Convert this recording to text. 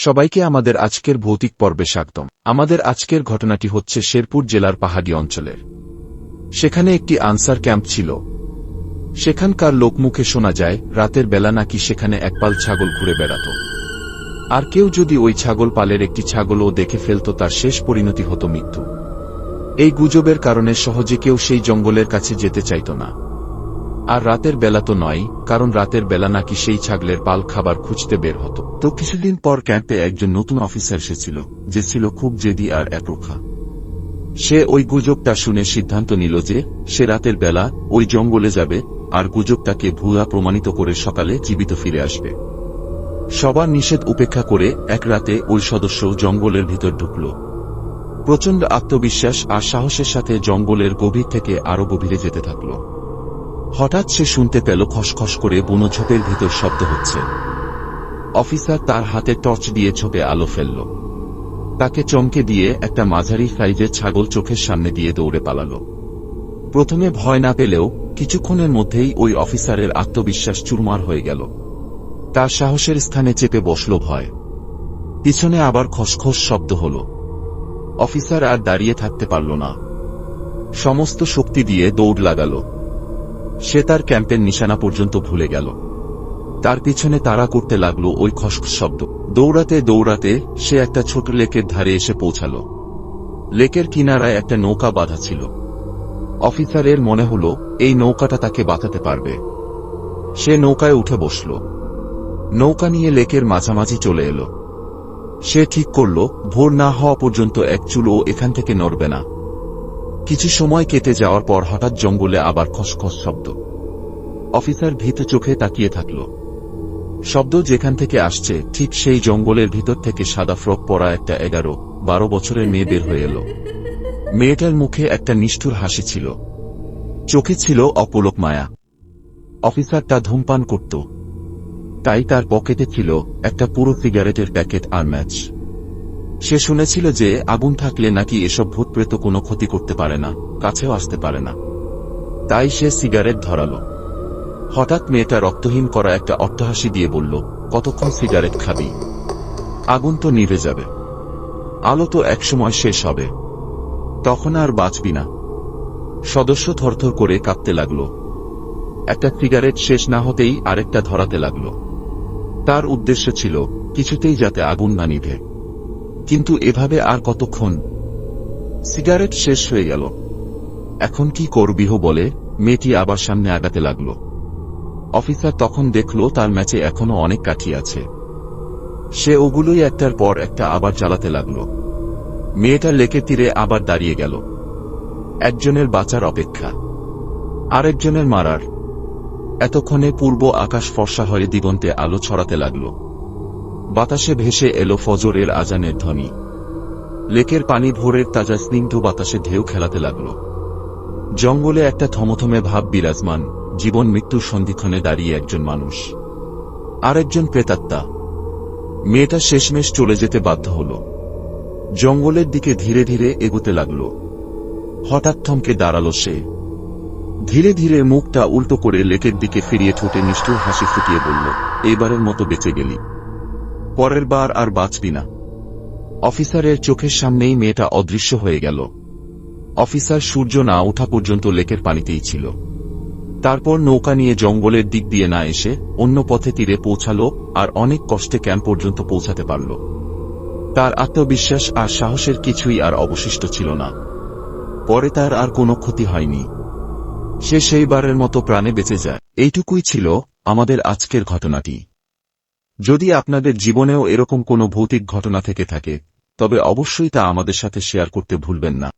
সবাইকে আমাদের আজকের ভৌতিক পর্বে স্বাগতম। আমাদের আজকের ঘটনাটি হচ্ছে শেরপুর জেলার পাহাড়ি অঞ্চলের। সেখানে একটি আনসার ক্যাম্প ছিল। সেখানকার লোকমুখে শোনা যায়, রাতের বেলা নাকি সেখানে একপাল ছাগল ঘুরে বেড়াত। আর কেউ যদি ওই ছাগল পালের একটি ছাগলও দেখে ফেলত, তার শেষ পরিণতি হতো মৃত্যু। এই গুজবের কারণে সহজে কেউ সেই জঙ্গলের কাছে যেতে চাইত না। আর রাতের বেলা তো নয়, কারণ রাতের বেলা নাকি সেই ছাগলের পাল খাবার খুঁজতে বের হতো। তো কিছুদিন পর ক্যাম্পে একজন নতুন অফিসার এসেছিল, যে ছিল খুব জেদি আর একরোখা। সে ওই গুজবটা শুনে সিদ্ধান্ত নিল যে, সে রাতের বেলা ওই জঙ্গলে যাবে, আর গুজবটাকে ভুয়া প্রমাণিত করে সকালে জীবিত ফিরে আসবে। সবার নিষেধ উপেক্ষা করে এক রাতে ওই সদস্য জঙ্গলের ভিতর ঢুকল। প্রচণ্ড আত্মবিশ্বাস আর সাহসের সাথে জঙ্গলের গভীর থেকে আরও গভীরে যেতে থাকল। হঠাৎ সে শুনতে পেল খসখস করে বুনো ঝোপের ভিতর শব্দ হচ্ছে। অফিসার তার হাতে টর্চ দিয়ে ঝোপে আলো ফেলল। তাকে চমকে দিয়ে একটা মাঝারি সাইজের ছাগল চোখের সামনে দিয়ে দৌড়ে পালাল। প্রথমে ভয় না পেলেও কিছুক্ষণের মধ্যেই ওই অফিসারের আত্মবিশ্বাস চুরমার হয়ে গেল। তার সাহসের স্থানে চেপে বসল ভয়। পিছনে আবার খসখস শব্দ হল। অফিসার আর দাঁড়িয়ে থাকতে পারল না। সমস্ত শক্তি দিয়ে দৌড় লাগাল। সে তার ক্যাম্পের নিশানা পর্যন্ত ভুলে গেল। তার পিছনে তাড়া করতে লাগল ওই খসখস শব্দ। দৌড়াতে দৌড়াতে সে একটা ছোট লেকের ধারে এসে পৌঁছাল। লেকের কিনারায় একটা নৌকা বাঁধা ছিল। অফিসারের মনে হল, এই নৌকাটা তাকে বাঁচাতে পারবে। সে নৌকায় উঠে বসল। নৌকা নিয়ে লেকের মাঝামাঝি চলে এলো। সে ঠিক করল, ভোর না হওয়া পর্যন্ত এক চুলও এখান থেকে নড়বে না। কিছু সময় কেটে যাওয়ার পর হঠাৎ জঙ্গলে আবার খসখস শব্দ। অফিসার ভীত চোখে তাকিয়ে থাকল। শব্দ যেখান থেকে আসছে, ঠিক সেই জঙ্গলের ভিতর থেকে সাদা ফ্রক পরা একটা এগারো, বারো বছরের মেয়ে বের হয়ে এলো। মেয়েটার মুখে একটা নিষ্ঠুর হাসি ছিল। চোখে ছিল অপলক মায়া। অফিসারটা ধূমপান করত। তাই তার পকেটে ছিল একটা পুরো সিগারেটের প্যাকেট আর ম্যাচ। সে শুনেছিল যে আগুন থাকলে নাকি এসব ভূতপ্রেত কোনো ক্ষতি করতে পারে না, কাছেও আসতে পারে না। তাই সে সিগারেট ধরাল। হঠাৎ মেয়েটা রক্তহীন করা একটা অট্টহাসি দিয়ে বলল, কতক্ষণ সিগারেট খাবি? আগুন তো নিভে যাবে। আলো তো একসময় শেষ হবে। তখন আর বাঁচবি না। সদস্য থরথর করে কাঁপতে লাগল। একটা সিগারেট শেষ না হতেই আরেকটা ধরাতে লাগল। তার উদ্দেশ্য ছিল, কিছুতেই যাতে আগুন না নিভে। কিন্তু এভাবে আর কতক্ষণ? সিগারেট শেষ হয়ে গেল। এখন কি করবিহ বলে মেয়েটি আবার সামনে আগাতে লাগল। অফিসার তখন দেখল তার ম্যাচে এখনও অনেক কাঠি আছে। সে ওগুলোই একটার পর একটা আবার চালাতে লাগল। মেয়েটা লেকের তীরে আবার দাঁড়িয়ে গেল। একজনের বাঁচার অপেক্ষা। আরেকজনের মারার। এতক্ষণে পূর্ব আকাশ ফর্সা হয়ে দিগন্তে আলো ছড়াতে লাগল। বাতাসে ভেসে এলো ফজরের আজানের ধ্বনি। লেকের পানি ভোরের তাজা স্নিগ্ধ বাতাসে ঢেউ খেলাতে লাগল। জঙ্গলে একটা থমথমে ভাব বিরাজমান, জীবন মৃত্যুর সন্ধিক্ষণে দাঁড়িয়ে একজন মানুষ। আরেকজন প্রেতাত্মা। মেয়েটা শেষমেশ চলে যেতে বাধ্য হল। জঙ্গলের দিকে ধীরে ধীরে এগোতে লাগল। হঠাৎ থমকে দাঁড়াল সে। ধীরে ধীরে মুখটা উল্টো করে লেকের দিকে ফিরিয়ে ঠোঁটে নিষ্ঠুর হাসি ফুটিয়ে বলল, এইবারের মতো বেঁচে গেলি। পরের বার আর বাঁচবি না। অফিসারের চোখের সামনেই মেয়েটা অদৃশ্য হয়ে গেল। অফিসার সূর্য না ওঠা পর্যন্ত লেকের পানিতেই ছিল। তারপর নৌকা নিয়ে জঙ্গলের দিক দিয়ে না এসে অন্য পথে তীরে পৌঁছালো আর অনেক কষ্টে ক্যাম্প পর্যন্ত পৌঁছাতে পারল। তার আত্মবিশ্বাস আর সাহসের কিছুই আর অবশিষ্ট ছিল না। পরে তার আর কোনো ক্ষতি হয়নি। সে সেইবারের মতো প্রাণে বেঁচে যায়। এইটুকুই ছিল আমাদের আজকের ঘটনাটি। যদি আপনাদের জীবনেও এরকম কোনো ভৌতিক ঘটনা থেকে থাকে, তবে অবশ্যই তা আমাদের সাথে শেয়ার করতে ভুলবেন না।